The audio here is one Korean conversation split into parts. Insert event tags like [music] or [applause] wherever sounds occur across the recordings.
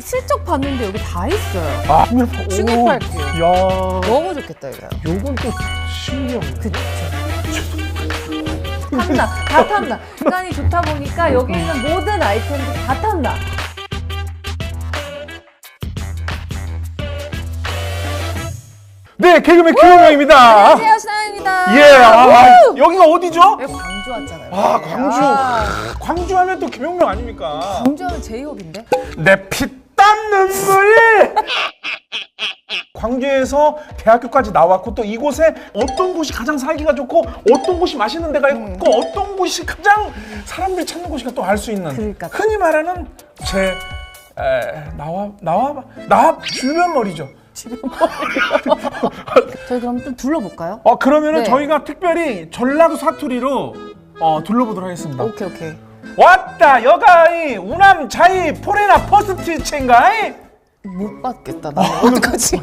슬쩍 봤는데 여기 다 있어요. 아, 충격파. 충격파일게요. 야, 너무 좋겠다 이거. 요건 또 신기한. 그쵸. 탐나, 다 탐나. 시간이 좋다 보니까 여기 있는 모든 아이템들 다 탐나. 네, 개그맨 김용명입니다. 안녕하세요, 신하 입니다. 예, 아, 여기가 어디죠? 여기 광주 왔잖아요. 아, 광주. 아, 광주 하면 또 김용명 아닙니까? 광주하면 제이홉인데? 내 피땀 눈물! [laughs] 광주에서 대학교까지 나왔고 또 이곳에 어떤 곳이 가장 살기가 좋고 어떤 곳이 맛있는 데가 있고 어떤 곳이 가장 사람들이 찾는 곳이가 또 알 수 있는 그러니까. 흔히 말하는 제 에, 나와 나와 나와 주변 머리죠. 저희 그럼 좀 둘러볼까요? 어 그러면은 네. 저희가 특별히 전라도 사투리로 어, 둘러보도록 하겠습니다. 오케이, 오케이. 왔다 여가이 우남 자이 포레나 퍼스트 체인가이 못 받겠다, 나. 어떡하지?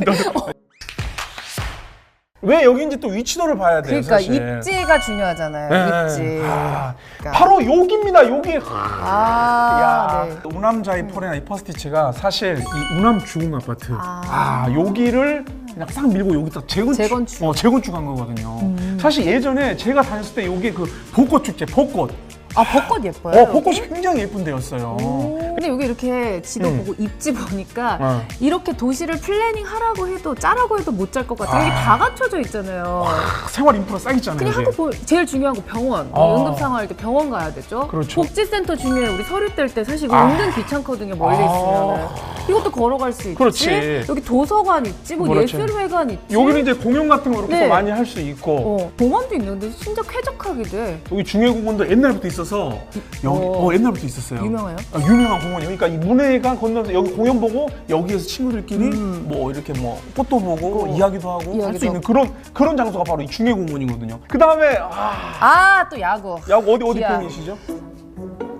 왜 여기인지 또 위치도를 봐야 돼요. 그러니까 사실. 입지가 중요하잖아요. 네. 입지. 아, 그러니까. 바로 여기입니다. 여기. 아, 야, 네. 우남자이 포레나 이 퍼스티치가 사실 이 우남 주공 아파트. 아. 아, 여기를 그냥 싹 밀고 여기다 재건축, 재건축. 어, 재건축한 거거든요. 사실 예전에 제가 다녔을 때 여기 그 벚꽃 축제, 벚꽃. 아, 벚꽃 예뻐요. 어, 벚꽃이 굉장히 예쁜 데였어요. 근데 여기 이렇게 지도 음. 보고 입지 보니까 어. 이렇게 도시를 플래닝 하라고 해도 짜라고 해도 못 짤 것 같아요. 이게 다 갖춰져 있잖아요. 생활 인프라 쌓이잖아요. 그냥 이제. 하고 보 제일 중요한 거 병원. 아. 응급 상황 때 병원 가야 되죠. 그렇죠. 복지센터 중요해. 우리 서류 뗄 때 사실 이거 아. 은근 귀찮거든요. 멀리 아. 있으면. 이것도 걸어갈 수 있지. 그렇지. 여기 도서관 있지. 뭐 그렇죠. 예술회관 있지. 여기는 이제 공연 같은 거 이렇게 네. 또 많이 할 수 있고 어, 공원도 있는데 진짜 쾌적하게 돼. 여기 중해공원도 옛날부터 있어서 여기 어. 어, 옛날부터 있었어요. 유명해요? 아, 유명한 공원이에요. 그러니까 이 문해가 건너서 여기 공연 보고 여기에서 친구들끼리 뭐 이렇게 뭐 꽃도 보고 이야기도 하고 할수 음. 있는 그런 그런 장소가 바로 이 중해공원이거든요. 그 다음에 아, 아, 또 야구. 야구 어디 어디 기아. 팬이시죠?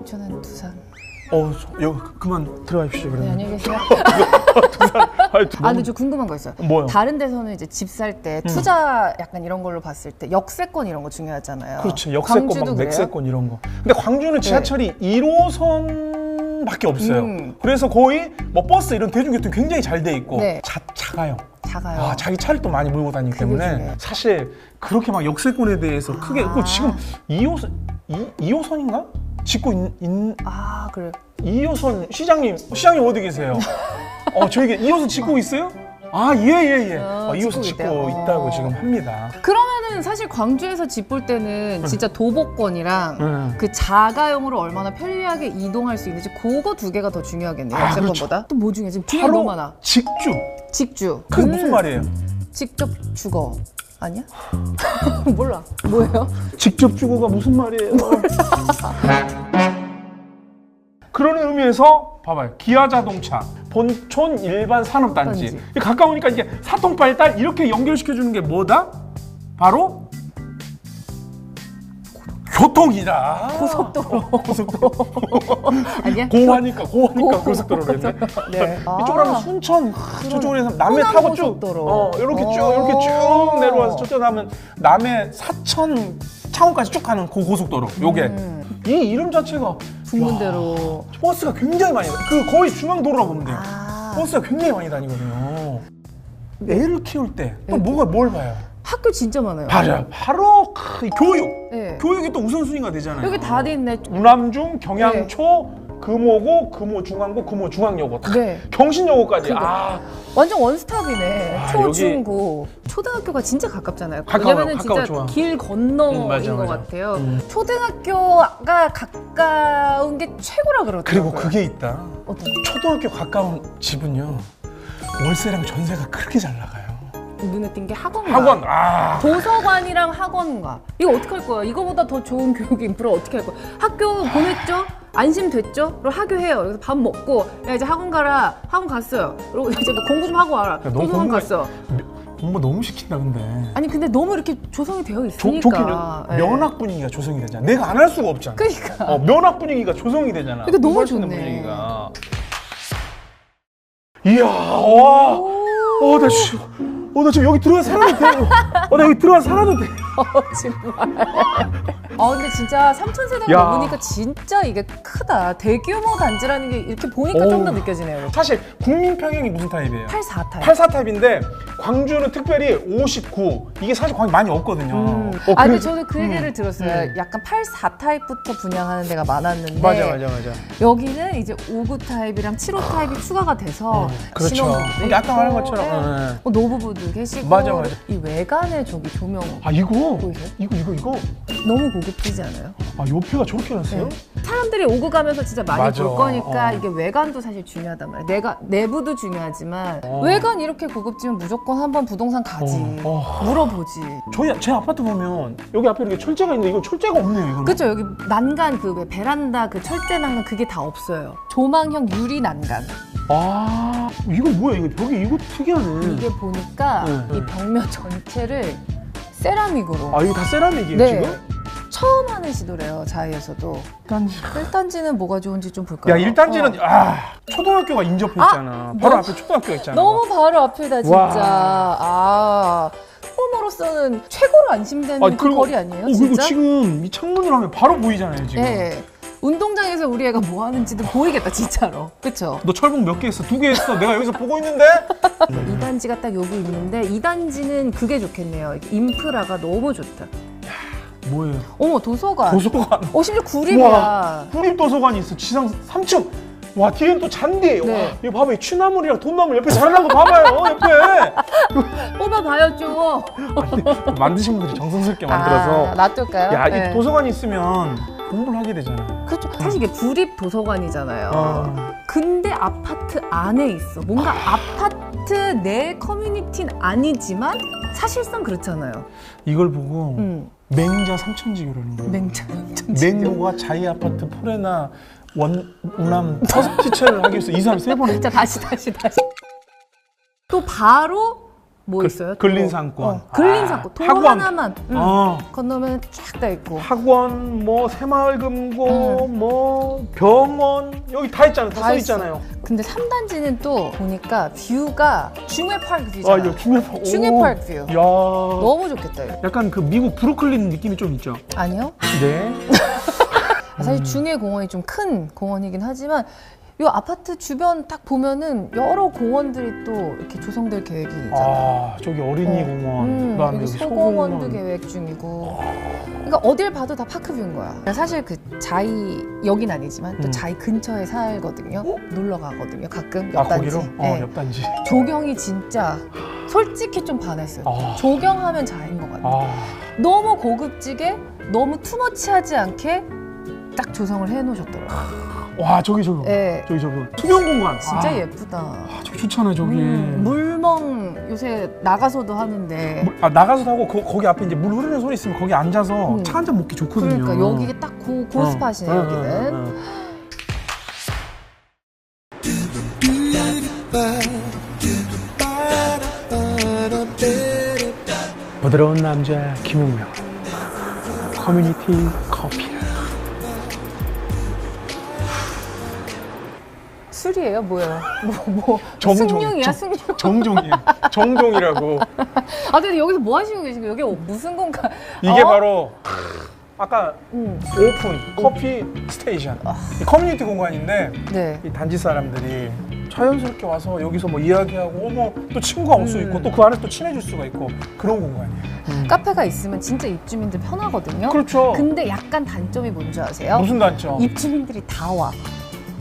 저는 두산. 어, 저, 여기 그만 들어가십시오. 네, 그러면. 안녕히 계세요. [laughs] 아니, 두 아, 근데 분- 저 궁금한 거 있어요. 뭐요? 음. 다른 데서는 이제 집 살 때 투자 약간 이런 걸로 봤을 때 역세권 이런 거 중요하잖아요. 그렇죠. 역세권, 광주도 막 그래요? 네. 맥세권 이런 거. 근데 광주는 지하철이 1호선 밖에 없어요. 음. 그래서 거의 뭐 버스 이런 대중교통 이 굉장히 잘 돼 있고 네. 자, 작아요. 작아요. 아, 자기 차를 또 많이 몰고 다니기 그게 때문에 중요해요. 사실 그렇게 막 역세권에 대해서 크게 아. 그 지금 2호선 2, 2호선인가? 짓고 있, 있, 아, 그래. 2호선 시장님 시장님 어디 계세요? 어 저에게 2호선 짓고 있어요? 아 예 예 예. 어, 아, 2호선 짓고 짓고. 있다고 어. 지금 합니다. 그러면은 사실 광주에서 집 볼 때는 진짜 도보권이랑 네. 그 자가용으로 얼마나 편리하게 이동할 수 있는지 그거 두 개가 더 중요하겠네요. 아, 역세권보다. 또 뭐 중요해? 지금 중요한 많아. 직주. 직주. 그게 음, 무슨 말이에요? 직접 주거. 아니야? [laughs] 몰라. 뭐예요? 직접 주고가 무슨 말이에요? [laughs] 그런 의미에서 봐봐요. 기아 자동차, 본촌 일반 산업단지. 단지. 가까우니까 이게 사통발달 이렇게 연결시켜 주는 게 뭐다? 바로 교통이다. 고속도로. 고속도로. 아니야? [laughs] 고하니까 고하니까 고- 고속도로를 했네. 네. 이쪽으로 하면 순천, 저쪽으로 해서 남해 호남 타고 쭉, 고속도로. 어, 이렇게 쭉, 어. 이렇게 쭉 내려와서 저쪽 하면 남해 사천, 창원까지 쭉 가는 그 고속도로. 요게 음. 이 이름 자체가 중문대로. 야, 버스가 굉장히 많이 다. 그 거의 중앙 도로라 보면 돼요. 아. 버스가 굉장히 많이 다니거든요. 애를 키울 때또애 뭐가 뭘 봐요? 학교 진짜 많아요. 맞아요. 바로 그 교육. 네. 교육이 또 우선순위가 되잖아요. 여기 다 돼 있네. 우남중, 경양초, 금호고, 금호중앙고, 금호중앙여고 다 네. 경신여고까지. 그거. 아, 완전 원스톱이네. 아, 초, 여기- 중, 고. 초등학교가 진짜 가깝잖아요. 가까워요. 왜냐면은 가까워, 진짜 좋아. 길 건너인 음, 맞아, 것 맞아. 같아요. 음. 초등학교가 가까운 게 최고라 그러더라고요. 그리고 그게 있다. 어떤 초등학교 가까운 집은요. 월세랑 전세가 그렇게 잘 나가요. 눈에 띈 게 학원가. 학원, 아. 도서관이랑 학원가. 이거 어떻게 할 거야? 이거보다 더 좋은 [laughs] 교육 인프라 어떻게 할 거야? 학교 보냈죠? 안심됐죠? 그럼 학교해요. 그래서 밥 먹고 야 이제 학원 가라. 학원 갔어요. 그리고 이제 너 공부 좀 하고 와라. 너무 도서관 공부가- 갔어. 공부 너무 시킨다 근데. 아니 근데 너무 이렇게 조성이 되어 조, 있으니까. 좋긴 예. 면학 분위기가 조성이 되잖아. 내가 안 할 수가 없잖아. 그러니까. 어, 면학 분위기가 조성이 되잖아. 그러니까 너무 공부할 수 있는 좋네. 분위기가. 이야, 와. 어, 나 씨. 어, 나 지금 여기 들어가 살아도 돼. 어, 나 여기 들어가 살아도 돼. [laughs] 어, 정말. 아 근데 진짜 삼천세대가 야. 넘으니까 진짜 이게 크다. 대규모 단지라는 게 이렇게 보니까 좀더 오. 느껴지네요. 사실 국민 평형이 무슨 타입이에요? 84 타입. 84 타입인데 광주는 특별히 59. 이게 사실 광이 많이 없거든요. 음. 어, 아 근데 그래서- 저도 그 얘기를 음. 들었어요. 음. 약간 84 타입부터 분양하는 데가 많았는데 맞아 맞아 맞아. 여기는 이제 59 타입이랑 75 타입이 추가가 돼서 그렇죠. 신혼부부도 그러니까 아까 말한 것처럼. 네. 네. 어, 노부부도 계시고 맞아, 맞아. 이 외관에 저기 조명 아 이거 보이세요? 이거 이거 이거 너무 고급지지 않아요? 아 옆에가 저렇게 났어요? 사람들이 오고 가면서 진짜 많이 맞아. 볼 거니까 어. 이게 외관도 사실 중요하단 말이야. 내가 내부도 중요하지만 어. 외관 이렇게 고급지면 무조건 한번 부동산 가지. 어, 어. 물어보지. 저희 제 아파트 보면 여기 앞에 이렇게 철제가 있는데 이거 철제가 없네요 이거는. 그죠 여기 난간 그 왜 베란다 그 철제 난간 그게 다 없어요. 조망형 유리 난간. 아 이거 뭐야 이거 벽이 이거 특이하네. 이게 보니까 네, 네. 이 벽면 전체를 세라믹으로 아 이거 다 세라믹이에요 네. 지금? 처음 하는 시도래요 자이에서도. 단지. 1단지는 뭐가 좋은지 좀 볼까요? 야 1단지는 어. 아 초등학교가 인접해 있잖아. 아, 바로 앞에 초등학교가 있잖아. 너무 바로 앞이다 진짜. 와. 아 호모로서는 최고로 안심되는 아니, 그 거리 아니에요? 어, 그리고 진짜? 지금 이 창문으로 하면 바로 보이잖아요 지금. 예. 운동장에서 우리 애가 뭐 하는지도 보이겠다 진짜로. 그렇죠? 너 철봉 몇 개 했어? 두 개 했어. 내가 여기서 보고 있는데. 이 단지가 딱 여기 있는데 이 단지는 그게 좋겠네요. 인프라가 너무 좋다. 뭐예요? 어머 도서관. 도서관. 어 심지어 구립이야. 와, 구립 도서관이 있어. 지상 3층. 와, 뒤엔 또 잔디. 네. 와, 이거 봐봐. 이 취나물이랑 돈나물 옆에 자라난 거 봐봐요. 옆에. [laughs] 뽑아봐요 좀. 만드신 분들이 정성스럽게 만들어서. 아, 놔둘까요? 야, 네. 이 도서관이 있으면 공부를 하게 되잖아. 그렇죠. 사실 이게 구립 도서관이잖아요. 어. 근데 아파트 안에 있어. 뭔가 아파트 내 커뮤니티는 아니지만 사실상 그렇잖아요. 이걸 보고 음. 맹자 삼천지교라는 거예요. 맹장. 맹모가 자이 아파트 포레나 원 우남 다섯 지체를 하기 위해서 이사를 세 번 했. [laughs] 자 다시 다시 다시. 또 바로 뭐 그- 있어요? 또? 근린 상권. 어, 근린 상권. 아, 도 학원. 하나만. 음. 어. 건너면 쫙 다 있고. 학원, 뭐 새마을금고, 뭐 병원 여기 다 있잖아요. 다 다 써 있어. 있잖아요. 근데 3단지는 또 보니까 뷰가 중회파크 아, 뷰잖아. 이거 중회파. 오. 중회파크 뷰. 야. 너무 좋겠다. 이거. 약간 그 미국 브루클린 느낌이 좀 있죠. 아니요? 네. 아, [laughs] 사실 중해 공원이 좀 큰 공원이긴 하지만 이 아파트 주변 딱 보면은 여러 공원들이 또 이렇게 조성될 계획이 있잖아요. 아, 저기 어린이 어. 공원, 음, 그다음에 여기 여기 소공원도 소공원. 계획 중이고. 그러니까 어딜 봐도 다 파크뷰인 거야. 사실 그 자이 여긴 아니지만 또 음. 자이 근처에 살거든요. 놀러 가거든요. 가끔 아, 옆단지. 거기로? 네. 어, 옆단지. 조경이 진짜 솔직히 좀 반했어요. 아. 조경하면 자인 것 같아요. 아, 너무 고급지게 너무 투머치하지 않게 딱 조성을 해놓으셨더라고요. 와, 저기 저기. 네. 저기 저기. 수경 공간. 진짜 아, 예쁘다. 아, 저기 좋잖아요, 저기. 음, 물멍 요새 나가서도 하는데 물- 아, 나가서 하고 그, 거기 앞에 이제 물 흐르는 소리 있으면 거기 앉아서 음. 차 한잔 먹기 좋거든요. 그러니까 여기 딱 고, 고 스팟이네 어, 어, 여기는. 어, 어. 부드러운 남자 김용명 커뮤니티 술이에요 뭐예요? 뭐, 뭐 정종. 승용이야 정- 승용. 정종이에요 정종이라고 아 근데 여기서 뭐 하시고 계신거예요? 여기 무슨 공간? 이게 어? 바로 아까 음, 오픈 커피 스테이션 이 커뮤니티 공간인데 네. 이 단지 사람들이 자연스럽게 와서 여기서 뭐 이야기하고 어머 또 친구가 올수 음. 있고 또그 안에 또 친해질 수가 있고 그런 공간이에요 카페가 있으면 진짜 입주민들 편하거든요. 그렇죠 근데 약간 단점이 뭔지 아세요? 무슨 단점 입주민들이 다 와.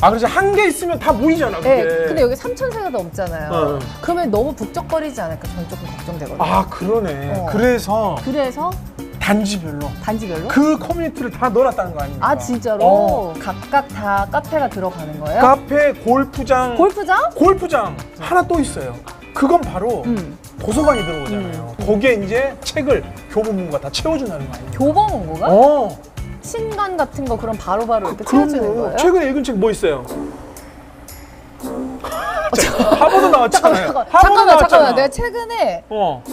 아 그래서 한개 있으면 다 보이잖아 그게 네, 근데 여기 3천세가 넘잖아요. 어. 그러면 너무 북적거리지 않을까 저는 조금 걱정되거든요. 아 그러네 어. 그래서 그래서 단지별로 단지별로? 그 커뮤니티를 다 넣어놨다는 거 아닙니까 아 진짜로? 어. 각각 다 카페가 들어가는 거예요? 카페 골프장 골프장? 골프장 하나 또 있어요 그건 바로 음. 도서관이 들어오잖아요 거기에 이제 책을 교보문고가 다 채워준다는 거 아니에요 교보 문고가? 어 신간 같은 거 그럼 바로바로 이렇게 채워주는 그럼요 거예요? 최근에 읽은 책 뭐 있어요 [laughs] 자, 하버드 나왔잖아요 잠깐만, 하버드 잠깐만, 나왔잖아 잠깐만. 내가 최근에 어.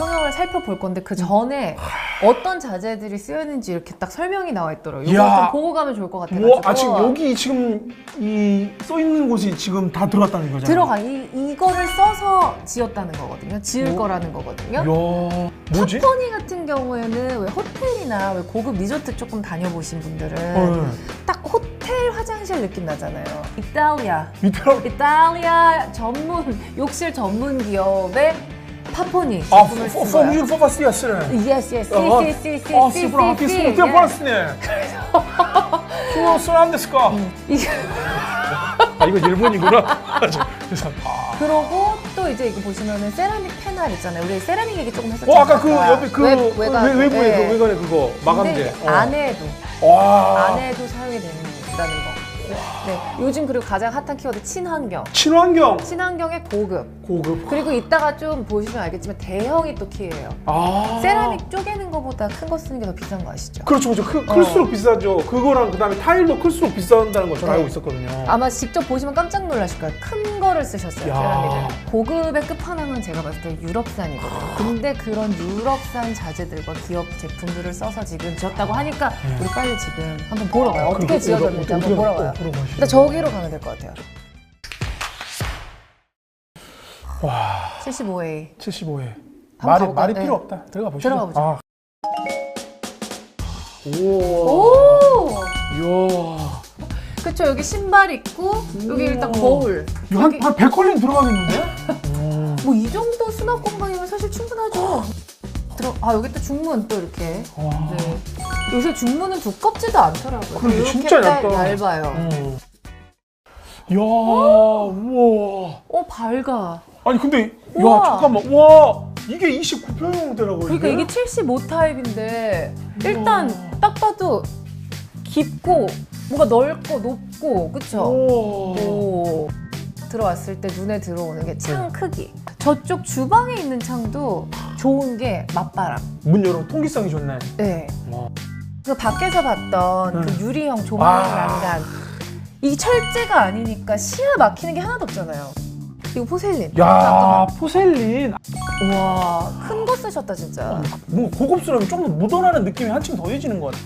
평형을 살 살펴볼 건데 그 전에 어떤 자재들이 쓰였는지 이렇게 딱 설명이 나와 있더라고요. 이거 이야. 좀 보고 가면 좋을 것 같아가지고. 뭐, 아 지금 여기 지금 이 써 있는 곳이 지금 다 들어갔다는 거잖아요. 들어가 이 이거를 써서 지었다는 거거든요. 지을 뭐? 거라는 거거든요. 야, 뭐지? 팝퍼니 같은 경우에는 왜 호텔이나 왜 고급 리조트 조금 다녀보신 분들은 어, 딱 호텔 화장실 느낌 나잖아요. 이탈리아. 이탈리아 전문 욕실 전문 기업의 팝퍼니 아, 제품을 포- 쓴 거야. 포뮬 포바스티아스네. Yes, yes, 어, si, si, si, 아, si, si, 아티스트 si, yes. 팔았으네. 그거 쓰안 됐을까? 이게 아 이거 일본이구나. [laughs] 그러고 또 이제 이거 보시면은 세라믹 패널 있잖아요. 우리 세라믹 얘기 조금 했었잖아요. 어 아까 그 옆에 그 외, 외, 외관. 외부에 네. 그 외관에 그거 마감재. 어. 안에도 와. 안에도 사용이 된다는 거. 네, 요즘 그리고 가장 핫한 키워드 친환경. 친환경 친환경의 고급. 고급. 그리고 이따가 좀 보시면 알겠지만 대형이 또 키예요. 아. 세라믹 쪼개는 것보다 큰 거 쓰는 게 더 비싼 거 아시죠? 그렇죠, 그렇죠. 크, 어. 클수록 비싸죠. 그거랑 그다음에 타일도 클수록 비싼다는 거 저는 네. 알고 있었거든요. 아마 직접 보시면 깜짝 놀라실 거예요. 큰 거를 쓰셨어요, 야. 세라믹을. 고급의 끝판왕은 제가 봤을 때 유럽산이거든요. 근데 그런 유럽산 자재들과 기업 제품들을 써서 지금 지었다고 하니까 네. 우리 빨리 지금 한번 보러 가요. 어떻게 그거 지어졌는지 어떻게- 한번 보러 어떻게- 가요. 어, 보러 가시죠. 일단 저기로 가면 될 것 같아요. 와, 75A. 75회. 한번 말이 가볼까요? 말이 네. 필요 없다. 들어가 보시죠. 들어가 보죠. 아. 오. 오! 이야. 그쵸, 여기 신발 있고, 여기 일단 거울. 이거 한, 한 100컬린 들어가겠는데? 음. 뭐이 정도 수납 공간이면 사실 충분하죠. 들어, 아, 여기 또 중문 또 이렇게. 와. 네. 요새 중문은 두껍지도 않더라고요. 그러게, 이렇게 진짜 딱 얇다. 얇아요. 음. 이야, 우와. 어, 밝아. 아니 근데 야 우와. 잠깐만 와 이게 29평형대라고 그러니까 이게 75 타입인데 일단 딱 봐도 깊고 뭔가 넓고 높고 그쵸? 오. 오. 들어왔을 때 눈에 들어오는 게 네. 창 크기. 저쪽 주방에 있는 창도 좋은 게 맞바람. 문 열어 통기성이 좋네. 네. 와. 그 밖에서 봤던 음. 그 유리형 조망 아. 난간. 이 철제가 아니니까 시야 막히는 게 하나도 없잖아요. 이거 포셀린. 야 포셀린 와, 큰 거 쓰셨다 진짜. 뭔가 고급스러우면 좀더 묻어나는 느낌이 한층 더해지는 것 같아.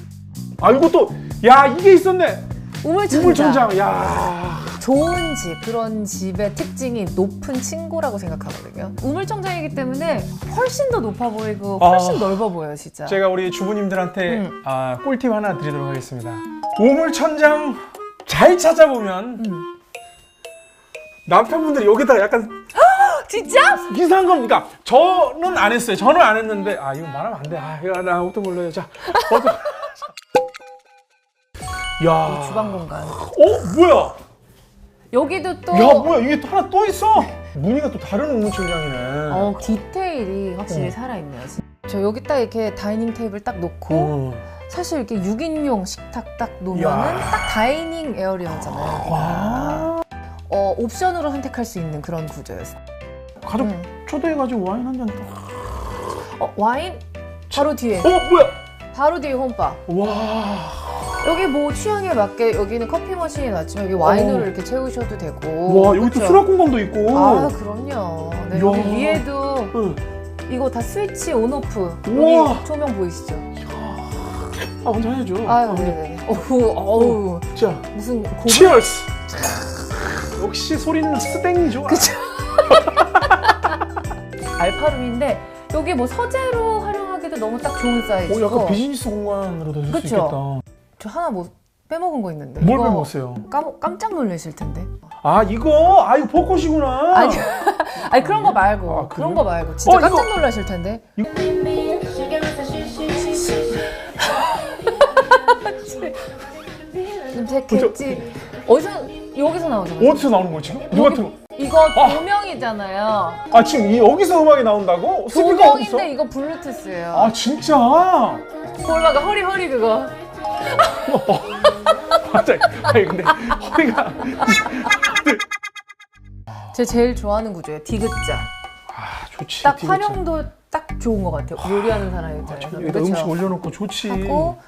아 이것도 야 이게 있었네. 우물천장. 우물천장. 야. 좋은 집, 그런 집의 특징이 높은 층고라고 생각하거든요. 우물청장이기 때문에 훨씬 더 높아 보이고 훨씬 아. 넓어 보여요, 진짜. 제가 우리 주부님들한테 음. 아, 꿀팁 하나 드리도록 하겠습니다. 우물천장 잘 찾아보면 음. 남편분들이 여기다가 약간 진짜? 이상한 겁니다. 저는 안 했어요. 저는 안 했는데 아 이거 말하면 안 돼. 아 이거 나 아무것도 몰라요. 자, 어떤 [laughs] 야, 이 주방 공간. 어 뭐야? 여기도 또 야 뭐야 이게 또 하나 또 있어? 무늬가 또 다른 우물천장이네. 어, 디테일이 확실히 어. 살아있네요. 저 여기 딱 이렇게 다이닝 테이블 딱 놓고 어. 사실 이렇게 6인용 식탁 딱 놓으면은 야. 딱 다이닝 에어리어잖아요. 와, 어, 옵션으로 선택할 수 있는 그런 구조였어요. 가족 음. 초대해가지고 와인 한잔 또. 어, 와인 바로 뒤에. 어 뭐야? 바로 뒤에 홈바. 와, 여기 뭐 취향에 맞게 여기는 커피 머신이 놨지만 여기 와인으로 어. 이렇게 채우셔도 되고. 와 여기 또 그쵸? 수납 공간도 있고. 아 그럼요. 네, 이야. 여기 위에도 응. 이거 다 스위치 온오프. 우와. 여기 조명 보이시죠? 아 먼저 해야죠. 아유 아, 네네. 어우 어우 자, 무슨 고급 치얼스. 역시 소리는 스땡이죠. 그쵸. [laughs] 알파룸인데 여기 뭐 서재로 활용하기도 너무 딱 좋은 사이즈고. 어, 약간 비즈니스 공간으로도 쓸수 그쵸. 있겠다. 저 하나 뭐 빼먹은 거 있는데. 뭘 이거 빼먹었어요? 깜, 깜짝 놀라실 텐데. 아 이거 아 이거 벚꽃이구나. 아니, [laughs] 아니 그런 거 말고 아, 그래요? 그런 거 말고 진짜 어, 이거- 깜짝 놀라실 텐데. [laughs] 제 겠지 어디서 여기서 나오잖아 요. 어디서 나오는 거지? 누가 여기- 틀? 이거 아. 조명이잖아요. 아 지금 이 여기서 음악이 나온다고? 스피커 어디 있어? 조명인데 이거 블루투스예요. 아 진짜? 볼마가 허리 허리 그거. [laughs] 갑자기 아니 근데 허리가 제 제일 좋아하는 구조예요. 디귿자. 아 좋지. 딱 디귿자. 활용도 딱 좋은 것 같아요. 요리하는 사람 입장에서. 여기다 음식 올려놓고 좋지. 하고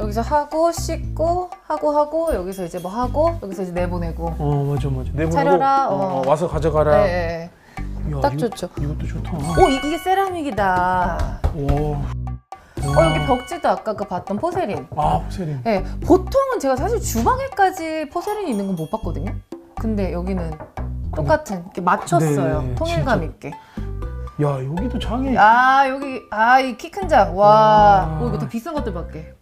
여기서 하고 씻고 하고 하고 여기서 이제 뭐 하고 여기서 이제 내보내고. 어 맞아 맞아. 내보내고 차려라, 어, 어. 어, 와서 가져가라. 네, 네. 야, 딱 이거- 좋죠. 이것도 좋다. 오 이- 이게 세라믹이다. 와. 어 여기 벽지도 아까 그 봤던 포세린. 아, 포세린. 네, 보통은 제가 사실 주방에까지 포세린이 있는 건 못 봤거든요. 근데 여기는 똑같은 이렇게 맞췄어요. 네, 통일감 있게. 야, 여기도 장이. 야, 아 여기 아 이 키 큰 장. 와. 와. 오, 이거 다 비싼 것들밖에.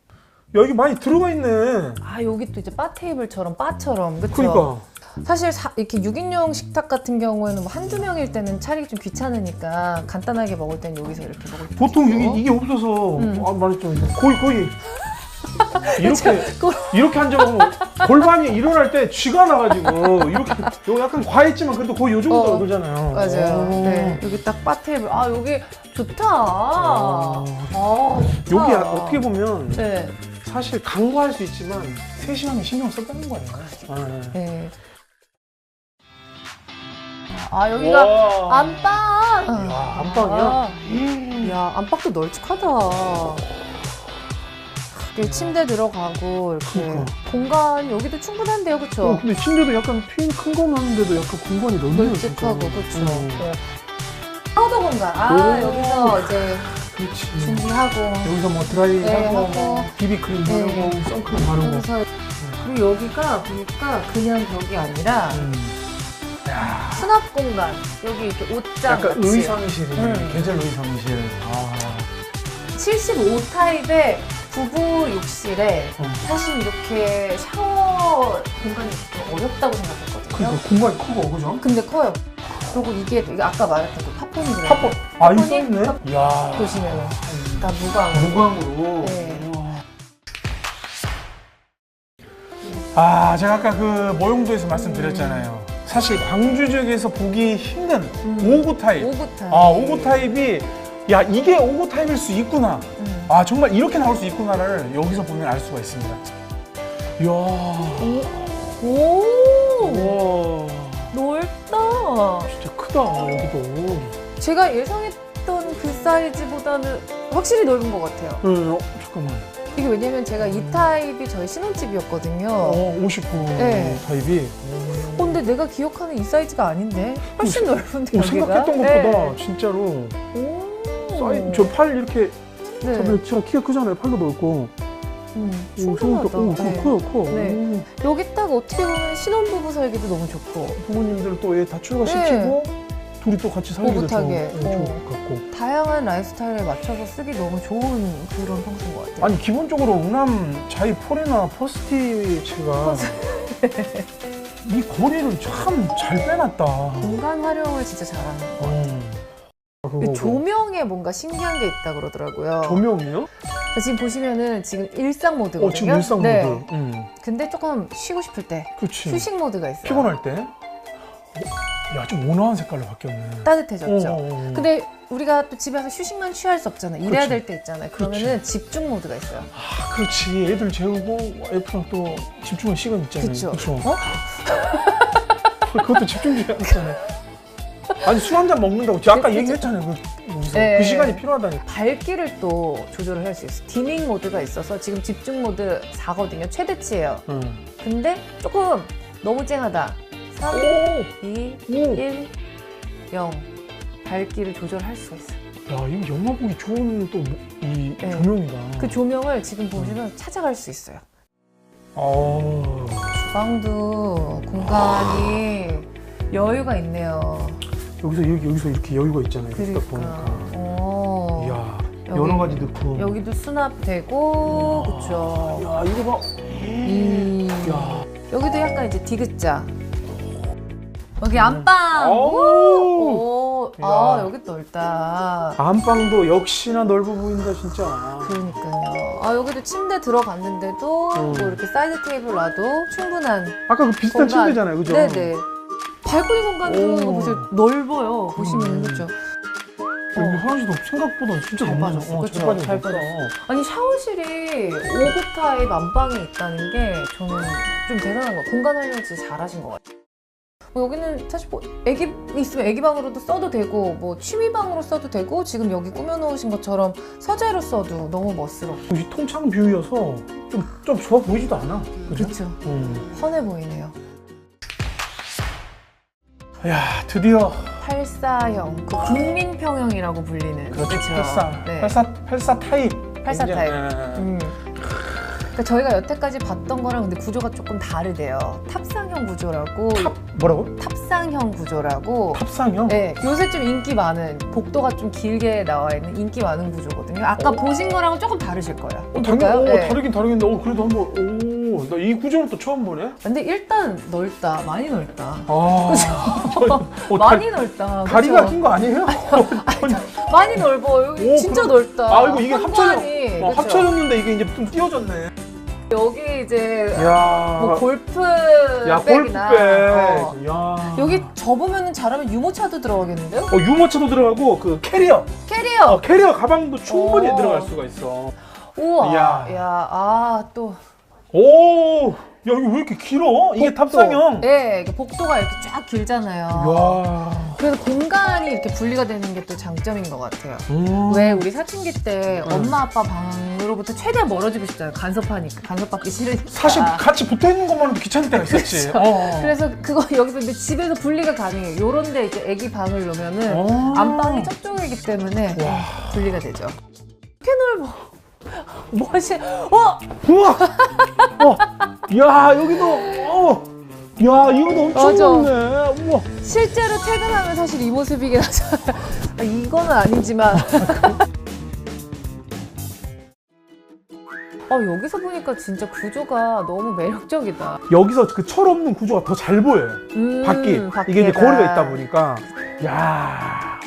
여기 많이 들어가 있네. 아 여기 또 이제 바 테이블처럼 바처럼 그쵸? 그러니까. 사실 사- 이렇게 6인용 식탁 같은 경우에는 뭐 한두 명일 때는 차리기 좀 귀찮으니까 간단하게 먹을 땐 여기서 이렇게 먹을 때 보통. 이게, 이게 없어서 음. 아 말했죠 거의 거의 [laughs] 이렇게 그- 이렇게 앉아보면 골반이 일어날 때 쥐가 나가지고 이렇게 요 약간 과했지만 그래도 거의 요 정도 어. 얼굴잖아요. 맞아요. 오. 네 여기 딱 바 테이블. 아 여기 좋다. 어. 아 좋다. 여기 어떻게 보면 네. 사실 강구할 수 있지만 3시간에 신경 썼다는 거예요. 아, 네. 네. 아 여기가 와. 안방. 야, 안방이야? 아, 야 안방도 널찍하다. 이렇게 침대 들어가고 이렇게 그러니까. 공간 여기도 충분한데요, 그렇죠? 어, 근데 침대도 약간 핀 큰 거놨는데도 약간 공간이 넓네요. 널찍하고. 그렇죠. 음. 네. 샤워도 공간. 아 오. 여기서 이제 그렇지. 준비하고 여기서 뭐 드라이 네, 하고 하고. 뭐 비비크림 네. 바르고 선크림 바르고. 여기서 그리고 여기가 보니까 그냥 벽이 아니라 음. 야. 수납 공간. 여기 이렇게 옷장 약간 같이. 의상실이네. 음. 계절 의상실. 아. 75 타입의 부부 욕실에 어. 사실 이렇게 샤워 공간이 좀 어렵다고 생각했거든요. 그러니까 공간이 크고 그죠? 근데 커요. 그리고 이게 아까 말했던 그 팝콘이 들어요. 팝업. 아, 이거 써있네? 팝- 이야. 보시면은 다 무광. 무광으로. 네. 아, 제가 아까 그 모용도에서 말씀드렸잖아요. 사실 광주 지역에서 보기 힘든 음. 오구 타입. 오구 타입. 아, 오구 타입이 야, 이게 오구 타입일 수 있구나. 음. 아, 정말 이렇게 나올 수 있구나를 여기서 보면 알 수가 있습니다. 이야. 오. 와. 넓다. 진짜 크다, 여기도. 제가 예상했던 그 사이즈보다는 확실히 넓은 것 같아요. 네, 어, 잠깐만. 이게 왜냐면 제가 이 타입이 저희 신혼집이었거든요. 어, 59 네. 타입이. 어, 근데 내가 기억하는 이 사이즈가 아닌데 훨씬 넓은데 어. 생각했던 네. 것보다 진짜로 오. 사이 저팔 이렇게 네. 제가 키가 크잖아요 팔도 넓고 음, 충분하다. 오, 네. 커, 커요 커 네. 여기 딱 어떻게 보면 신혼부부 살기도 너무 좋고 오, 부모님들 또얘다 네. 출가시키고 둘이 또 같이. 네, 좋을 어. 것 같고 다양한 라이프스타일에 맞춰서 쓰기 너무 좋은 그런 평소인 것 같아요. 아니 기본적으로 우남 자이 폴이나 퍼스티치가 [laughs] 이 거리를 참 잘 빼놨다 공간 활용을 진짜 잘하는 것 같아요. 어. 아, 그 그거고. 조명에 뭔가 신기한 게 있다 그러더라고요. 조명이요? 자, 지금 보시면은 지금 일상 모드거든요. 어 지금 일상 네. 모드 응. 근데 조금 쉬고 싶을 때 그치 휴식 모드가 있어요. 피곤할 때 어? 야 좀 온화한 색깔로 바뀌었네 따뜻해졌죠. 어, 어, 어. 근데 우리가 또 집에서 휴식만 취할 수 없잖아요. 일해야 그치. 될때 있잖아요. 그러면은 집중 모드가 있어요. 아, 그렇지. 애들 재우고 와이프랑 또 집중할 시간 있잖아요. 그쵸? 그쵸? 어? [laughs] 그것도 집중 시간 있잖아요. 아니 술 한 잔 먹는다고 제가 아까 그- 얘기했잖아요. 그, 여기서. 네. 그 시간이 필요하다니. 밝기를 또 조절을 할 수 있어요. 디밍 모드가 있어서 지금 집중 모드 4거든요. 최대치예요. 응. 근데 조금 너무 쨍하다. 3, 오, 2, 오. 1, 0. 밝기를 조절할 수가 있어요. 야 이거 영화 보기 좋은 또이 네. 조명이다. 그 조명을 지금 보시면 찾아갈 수 있어요. 어. 주방도 공간이 여유가 있네요. 여기서 여기, 여기서 이렇게 여유가 있잖아요. 이렇게 딱 그러니까. 보니까. 어. 이야 여기- 여러 가지 넣고. 여기도 수납되고, 그쵸. 야 이거 봐. 음. 야. 여기도 약간 이제 디귿자. 여기 안방. 오. 오, 아, 야. 여기 넓다. 안방도 역시나 넓어 보인다 진짜. 그러니까요. 아, 여기도 침대 들어갔는데도 음. 뭐 이렇게 사이드 테이블 놔도 충분한 아까 그 비슷한 공간. 침대잖아요, 그죠? 네네. 발코니 공간도 보세요. 넓어요. 보시면 음. 그렇죠. 여기 어. 화장실도 생각보다 진짜 잘. 빠졌어. 어, 그쵸? 잘 빠졌어. 아니 샤워실이 5구 타입 안방에 있다는 게 저는 좀 대단한 거. 공간 활용 진짜 잘하신 것 같아요. 뭐 여기는 사실 뭐 애기 있으면 애기 방으로도 써도 되고 뭐 취미 방으로 써도 되고 지금 여기 꾸며놓으신 것처럼 서재로 써도 너무 멋스럽고 이 통창 뷰여서 좀, 좀 좋아 보이지도 않아. 그죠? 그렇죠. 음. 훤해 보이네요. 야 드디어 팔사형, 그 국민평형이라고 불리는. 그렇죠. 그쵸? 84, 네. 84, 84 타입. 84 굉장히, 타입. 네. 음. 그러니까 저희가 여태까지 봤던 거랑 근데 구조가 조금 다르대요. 탑상형 구조라고. 탑 뭐라고? 탑상형 구조라고. 탑상형? 네, 요새 좀 인기 많은 복도가 좀 길게 나와 있는 인기 많은 구조거든요. 아까 어. 보신 거랑 은 조금 다르실 거예요. 어, 볼까요? 당연, 오, 네. 다르긴 다르겠는데, 어, 그래도 한번, 오, 나 이 구조는 또 처음 보네. 근데 일단 넓다, 많이 넓다. 아, 어, 많이 넓다. 다리가? 긴 거 아니에요? 많이 넓어. 여기 오, 진짜. 넓다. 아, 이거 이게 합쳐져, 어? 합쳐졌는데 이게 이제 좀 띄워졌네. 여기 이제 야, 뭐 골프 야, 백이나 골프백. 어. 야. 여기 접으면 잘하면 유모차도 들어가겠는데요? 어, 유모차도 들어가고 그 캐리어, 캐리어. 어, 캐리어 가방도 충분히 오. 들어갈 수가 있어. 우와. 이야. 야, 아 또. 오, 야 이거 왜 이렇게 길어? 이게 복도. 탑상형. 네, 이게 복도가 이렇게 쫙 길잖아요. 야. 그래서 공간이 이렇게 분리가 되는 게 또 장점인 것 같아요. 음. 왜 우리 사춘기 때 음. 엄마 아빠 방으로부터 최대한 멀어지고 싶잖아요. 간섭하니까 간섭받기 싫으니까. 사실 같이 붙어 있는 것만으로도 귀찮을 때가 있었지. 그렇죠. 어. 그래서 그거 [laughs] 여기서 근데 집에서 분리가 가능해요. 요런데 이제 아기 방을 놓으면은 어. 안방이 저쪽이기 때문에 와. 분리가 되죠. 이렇게 넓어. 뭐 하시? 어? 우와. 어. 야 여기도. 어. 야 이거도 엄청 맞아. 넓네. 우와. 실제로 퇴근하면 사실 이 모습이긴 하잖아요. 아, 이거는 아니지만. 어, [laughs] 여기서 보니까 진짜 구조가 너무 매력적이다. 여기서 그 철없는 구조가 더 잘 보여요. 음, 밖에가. 이게 이제 거리가 있다 보니까. 야.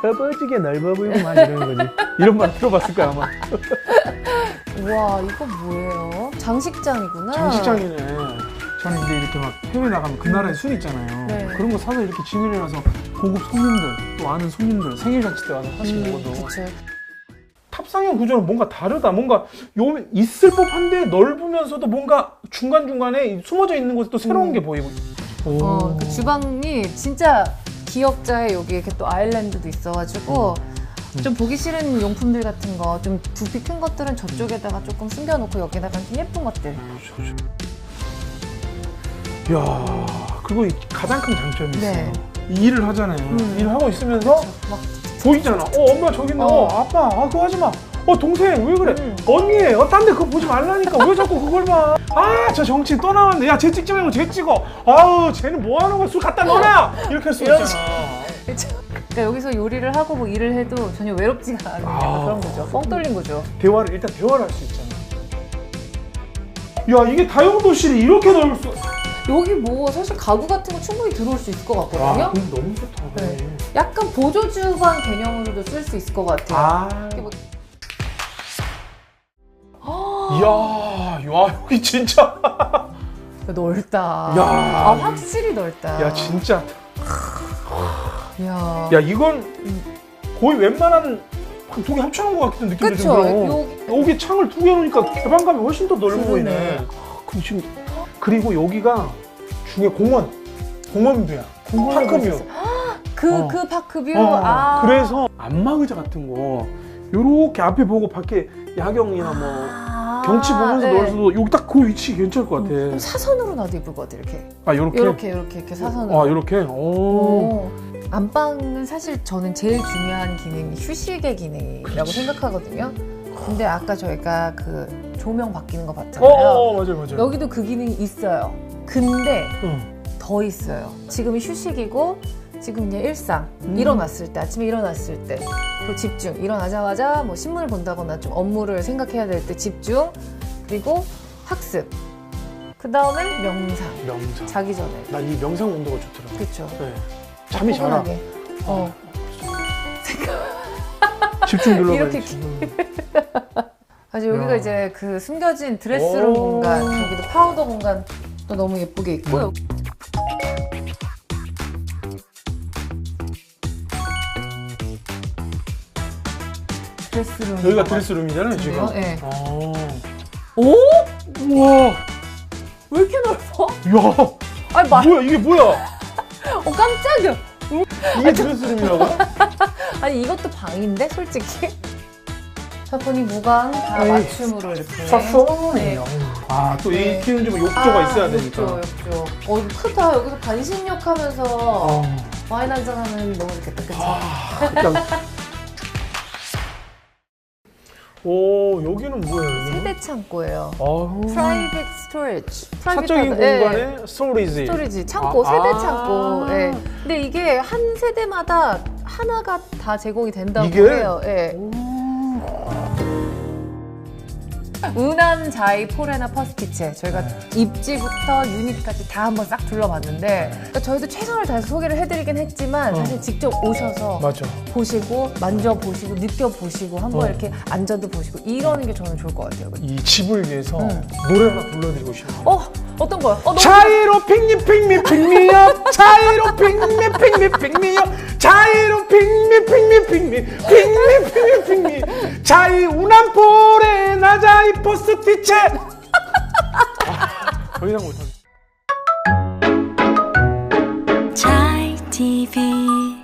넓어지게 넓어 보이고만 이런 거지. 이런 말 들어봤을 거야 아마. [laughs] 우와, 이거 뭐예요? 장식장이구나. 장식장이네. 저는 이제 이렇게 막 해외 나가면 그 나라의 술 있잖아요. 네. 그런 거 사서 이렇게 진열해 놔서 고급 손님들 또 아는 손님들 생일 잔치 때 와서 사실 음, 먹어도 그쵸. 탑상형 구조는 뭔가 다르다. 뭔가 요 있을 법한데 넓으면서도 뭔가 중간 중간에 숨어져 있는 곳에 또 새로운 음. 게 보이고. 오. 어, 그 주방이 진짜 기역자에 여기 이렇게 또 아일랜드도 있어가지고 음. 좀 보기 싫은 용품들 같은 거좀 부피 큰 것들은 저쪽에다가 조금 숨겨놓고 여기다가 좀 예쁜 것들 야 그리고 이 가장 큰 장점이 있어요. 네. 이 일을 하잖아요. 음. 일을 하고 있으면서 막 보이잖아. 어 엄마 저기 있네. 어, 어. 아빠 아 그거 하지 마. 어 동생 왜 그래? 음. 언니 어 딴 데 그거 보지 말라니까 왜 자꾸 그걸 봐? 아 저 정치 또 나왔네. 야 쟤 찍지 말고 쟤 찍어. 아우 쟤는 뭐 하는 거야? 술 갖다 넣어놔. 이렇게 할수 이런 있잖아. 그쵸? 그러니까 여기서 요리를 하고 뭐 일을 해도 전혀 외롭지가 않은 아. 그런 거죠 뻥 뚫린 거죠 대화를 일단 대화를 할 수 있잖아. 야 이게 다용도실이 이렇게 넓을 수. 여기 뭐 사실 가구 같은 거 충분히 들어올 수 있을 것 같거든요 와 그럼 너무 좋다. 네. 약간 보조 주방 개념으로도 쓸 수 있을 것 같아요 아. 이게 뭐- 이야, 야 여기 진짜. 넓다 야. 아 확실히 넓다 야 진짜. 야, 야 이건 거의 웬만한 두 개 합쳐놓은 것 같은 느낌도? 좀 들어. 요- 여기 창을 두 개 놓으니까 개방감이 훨씬 더 넓어. 보이네. 그럼 지금 그리고 여기가 중에 공원, 공원뷰야. 파크뷰. 볼수 있어. 그, 어. 그 파크뷰? 어, 아. 그래서 안마 의자 같은 거 요렇게 앞에 보고 밖에 야경이나 뭐 아, 경치 보면서 네. 넣을 수도 여기 딱 그 위치 괜찮을 것 같아. 그럼 사선으로 놔도 예쁠 것 같아, 이렇게. 아 요렇게. 이렇게, 이렇게, 이렇게 사선으로. 아 요렇게. 오. 오. 안방은 사실 저는 제일 중요한 기능이 휴식의 기능이라고. 생각하거든요. 근데 아까 저희가 그 조명 바뀌는 거 어, 봤잖아요. 어, 맞아요, 맞아요. 여기도 그 기능이 있어요. 근데 응. 더 있어요. 지금이 휴식이고 지금 이제 일상 음. 일어났을 때 아침에 일어났을 때 그리고 집중 일어나자마자 뭐 신문을 본다거나 좀 업무를 생각해야 될 때 집중 그리고 학습 그 다음에 명상 명상. 자기 전에 난 이 명상 온도가 좋더라고. 그렇죠. 네. 잠이 잘 와. 포근하게. 어 [laughs] 집중 눌러봐야지. 이렇게 [laughs] 아주 여기가 야. 이제 그 숨겨진 드레스룸 오. 공간 여기도 파우더 공간 또 너무 예쁘게 있고요. 드레스룸 여기가 드레스룸이잖아요, 지금. 네. 아. 오? 우와. 왜 이렇게 넓어? 야. 아니 말, 뭐야, 이게 뭐야? 어 깜짝이야. 이게 드레스룸이라고? [laughs] 아니 이것도 방인데 솔직히 사포니 무광 다 에이, 맞춤으로 이렇게. 네. 아또 네. 이 키는 좀 욕조가 아, 있어야 되니까. 욕조, 욕조. 어, 이거 크다. 여기서 반신욕 하면서 어. 와인 한잔 하면 너무 좋겠다. 그쵸? 아, 일단. 오 여기는 뭐예요? 여기는? 세대 창고예요. 아우. Private storage. 사적인. 공간에 스토리지. 스토리지 창고 아, 세대 아. 창고. 예. 근데 이게 한 세대마다 하나가 다 제공이 된다고 이게? 해요. 예. 우남 자이 포레나 퍼스티체 저희가 네. 입지부터 유닛까지 다 한번 싹 둘러봤는데 그러니까 저희도 최선을 다해서 소개를 해드리긴 했지만 어. 사실 직접 오셔서 맞아. 보시고 만져보시고 느껴보시고 한번 어. 이렇게 앉아도 보시고 이러는 게 저는 좋을 것 같아요. 이 집을 위해서 음. 노래 하나 불러드리고 싶어요. 어 어떤 거요? 어, 차이로 핑미 핑미 핑미요. [laughs] 자이로 핑미 핑미 핑미요. 자이로 핑미 핑미 핑미 핑미 핑미 핑미. 자이 우남포레 나자이 버스 티체. 아, 더 이상 못하겠 Chai TV.